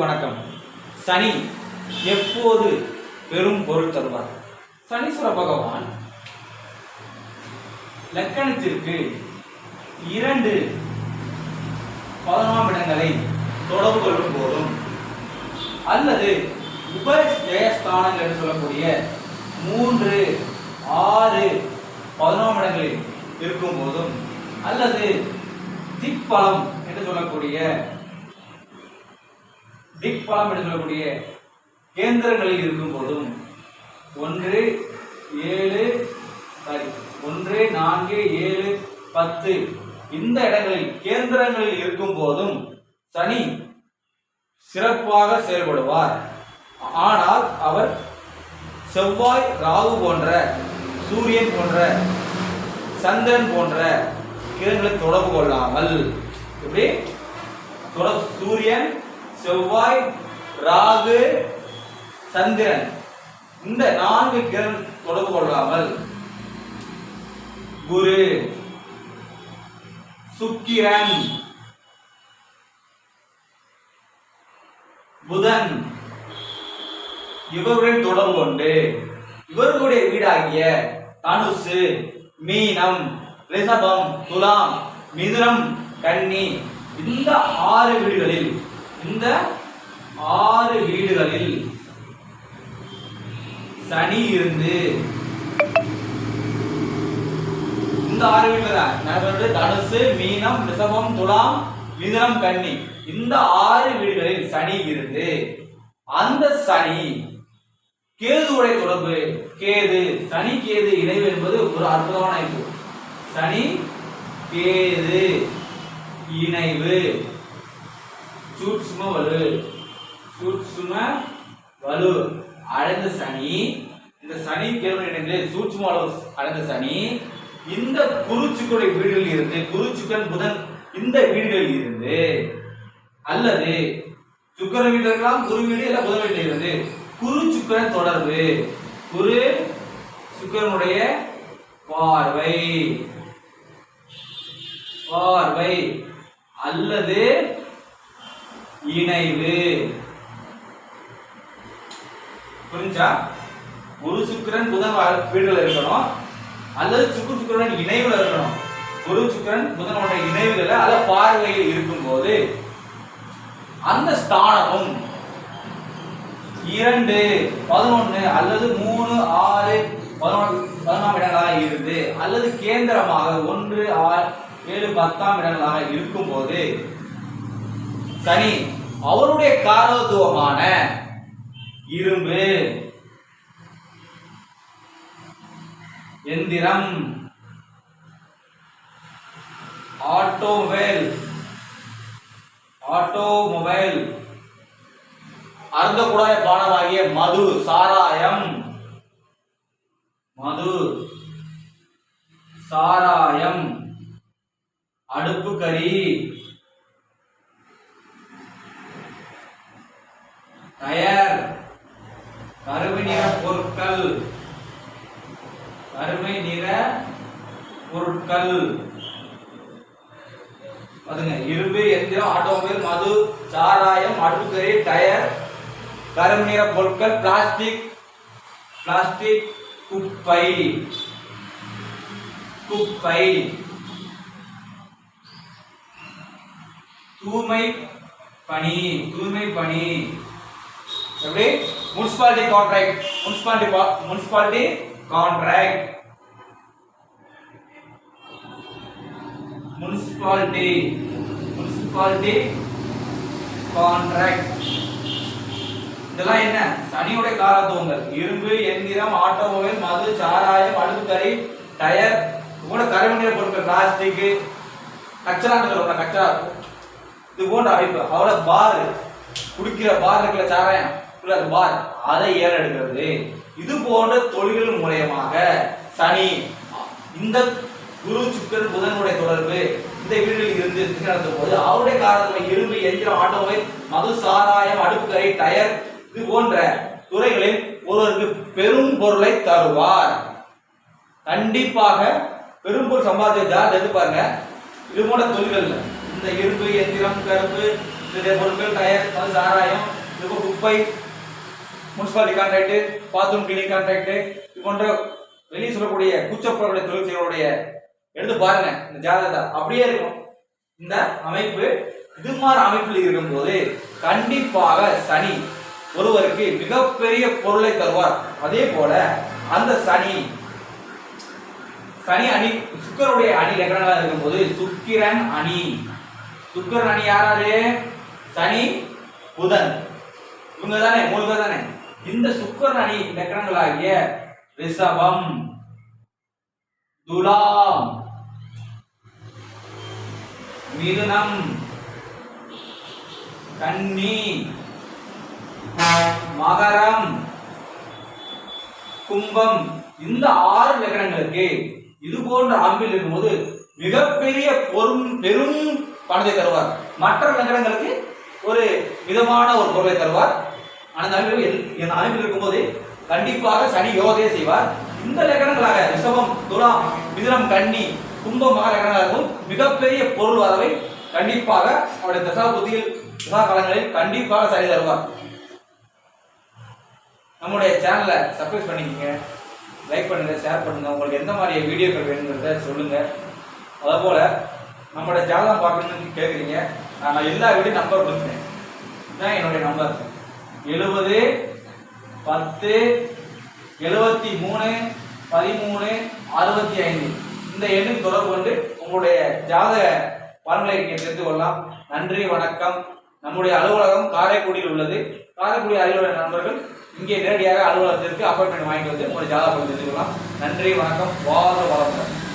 வணக்கம். சனி எப்போது பெரும் பொருள் தருவார்? சனீஸ்வர பகவான் லக்கணத்திற்கு இரண்டு பதினொன்றாம் இடங்களை தொடர்பு கொள்ளும் போதும் அல்லது உபஜயஸ்தானங்கள் என்று சொல்லக்கூடிய மூன்று ஆறு பதினொன்றாம் இடங்களில் இருக்கும் போதும் அல்லது திக்பலம் என்று சொல்லக்கூடிய திக்பலம் என்று சொல்லக்கூடிய கேந்திரங்களில் இருக்கும் போதும் ஒன்று ஏழு சாரி ஒன்று நான்கு ஏழு பத்து. இந்த இடங்களில் கேந்திரங்களில் இருக்கும் போதும் சனி சிறப்பாக செயல்படுவார். ஆனால் அவர் செவ்வாய் ராகு போன்ற சூரியன் போன்ற சந்திரன் போன்ற கிரகங்களை தொடர்பு கொள்ளாமல் எப்படி? தொடர் சூரியன் செவ்வாய் ராகு சந்திரன். இந்த நான்கு கிரகம் தொடர்பு கொள்ளாமல் குரு சுக்கிரன் புதன் இவருடன் தொடர்பு கொண்டு இவர்களுடைய வீடாகிய தனுசு மீனம் ரிஷபம் துலாம் மிதுனம் கன்னி இந்த ஆறு வீடுகளில் இந்த ஆறு வீடுகளில் சனி இருந்து இந்த ஆறு வீடுகள் தனுசு மீனம் ரிஷபம் துலாம் மிதனம் கன்னி. இந்த ஆறு வீடுகளில் சனி இருந்து அந்த சனி கேதுவுடைய தொடர்பு கேது சனி கேது இணைவு என்பது ஒரு அற்புதமான இணைவு. சனி கேது இணைவு. சூட்சும வலு. சூட்சும வலு. அடைந்த சனி இந்த சனி கேள்வி இணைந்து சூட்சும வலு. அடைந்த சனி இந்த குருச்சுக்களுடைய வீடுகளில் இருந்து குருச்சுக்கன் புதன் இந்த வீடுகளில் இருந்து அல்லது சுக்கர வீடு இருக்கலாம் குரு வீடு இல்ல புதன் வீட்டில் இருந்து குரு சுக்கரன் தொடர்பு. குரு சுக்கரனுடைய பார்வை. பார்வை. அல்லது இணைவு. புரிஞ்சா? குரு சுக்கிரன் புதன் வீடுல இருக்கணும். அல்லது சுக்கு சுக்கிரன் இணைவுல இருக்கணும். குரு சுக்கரன் புதனோட இணைவுல அல்ல பார்வையில் இருக்கும் போது அந்த ஸ்தானமும் இரண்டு பதினொன்னு அல்லது மூணு ஆறு பதினொன்று பதினொன்றாம் இடங்களாக இருந்து அல்லது கேந்திரமாக ஒன்று ஆறு ஏழு பத்தாம் இடங்களாக இருக்கும்போது சனி அவருடைய காரத்துவமான இரும்பு. எந்திரம். ஆட்டோமொபைல். ஆட்டோமொபைல். அருந்தக்கூடாத பானமாகிய மது சாராயம். மது சாராயம். அடுப்பு டயர் கருமை நிற பொருட்கள். கருமை நிற பொருட்கள். பாருங்க இரும்பு எந்திரம் ஆட்டோமொபைல் மது சாராயம் அடுப்புக்கறி டயர். கரும்பு நிற பொருட்கள் பிளாஸ்டிக். பிளாஸ்டிக் குப்பை. குப்பை. தூய்மை பணி தூய்மை பணி. எப்படி? Municipality contract municipality municipality contract municipality municipality contract இதெல்லாம் என்ன? சனியுடைய காரத்துவங்கள் இரும்பு எந்திரம் ஆட்டோமொபைல் மது சாராயம் அடுப்புக்கறி டயர். கூட கருமநிற பொருட்கள் பிளாஸ்டிக் கச்சரான்னு சொல்லுவாங்க கச்சரா இது போன்ற அமைப்பு. அவ்வளோ பார். குடிக்கிற பார் இருக்கிற சாராயம். பார் அதை ஏறெடுக்கிறது இது போன்ற தொழில்கள் மூலயமாக சனி இந்த குரு சுக்கர் புதனுடைய தொடர்பு இந்த வீடுகளில் இருந்து நடத்தும் போது அவருடைய காரணத்தில் இரும்பு எந்திரம் ஆட்டோமொபைல் மது சாராயம் அடுப்புக்கரை டயர் இது போன்ற துறைகளில் ஒருவருக்கு பெரும் பொருளை தருவார். கண்டிப்பாக பெரும்பொருள் சம்பாதிச்சா எடுத்து பாருங்க? இது போன்ற தொழில்கள் இந்த இரும்பு எந்திரம் கரும்பு இந்த பொருட்கள் டயர் மது சாராயம் இது குப்பை municipality contract bathroom cleaning contract இது போன்ற வெளியே சொல்லக்கூடிய கூச்சப்படக்கூடிய தொழில் எடுத்து பாருங்க இந்த ஜாதகத்தை. அப்படியே இருக்கும். இந்த அமைப்பு இது மாதிரி அமைப்பில் இருக்கும்போது கண்டிப்பாக சனி ஒருவருக்கு மிகப்பெரிய பொருளை தருவார். அதே போல அந்த சனி சனி அணி சுக்கரனுடைய அணி லக்னங்களா இருக்கும்போது? சுக்கிரன் அணி. சுக்கரன் அணி யாராரு சனி புதன். இவங்க தானே மூணு பேர் தானே இந்த சுக்கிரன் அணி லக்னங்களாகிய ரிஷபம் துலாம் மிதுனம் கன்னி மகரம் கும்பம் இந்த ஆறு லக்னங்களுக்கு இது போன்ற அம்பில் இருக்கும்போது மிகப்பெரிய பொறும் பெரும் பணத்தை தருவார். மற்ற லக்னங்களுக்கு ஒரு மிதமான ஒரு பொருளை தருவார். அந்த அமைப்பில் என் இந்த அமைப்பில் இருக்கும்போது கண்டிப்பாக சனி யோகத்தையே செய்வார். இந்த லக்கணங்களாக ரிஷபம் துலாம் மிதுனம் கன்னி கும்பம் லக்கணங்களாக இருக்கும். மிகப்பெரிய பொருள் வரவை கண்டிப்பாக அவருடைய தசா புத்தியில் தசா காலங்களில் கண்டிப்பாக சனி தருவார். நம்முடைய சேனலை சப்ஸ்கிரைப் பண்ணிக்கோங்க. லைக் பண்ணுங்க ஷேர் பண்ணுங்க. உங்களுக்கு எந்த மாதிரி வீடியோக்கள் வேணுங்கிறத சொல்லுங்க. அதுபோல நம்மளோட ஜாதகம் பார்க்கணும்னு கேட்குறீங்க நான் எல்லா வீடியோ நம்பர் கொடுத்தேன் இதுதான் என்னுடைய நம்பர் எழுபது பத்து எழுபத்தி மூணு பதிமூணு அறுபத்தி ஐந்து இந்த எண்ணின் தொடர்பு கொண்டு உங்களுடைய ஜாதக பலன்களை நீங்கள் தெரிந்து கொள்ளலாம். நன்றி வணக்கம். நம்முடைய அலுவலகம் காரைக்குடியில் உள்ளது. காரைக்குடி அலுவலக நண்பர்கள் இங்கே நேரடியாக அலுவலகத்திற்கு அப்பாயின்மெண்ட் வாங்கிட்டு வந்து உங்களுடைய ஜாதக பலன் நன்றி வணக்கம். வாழ்க வளமுடன்.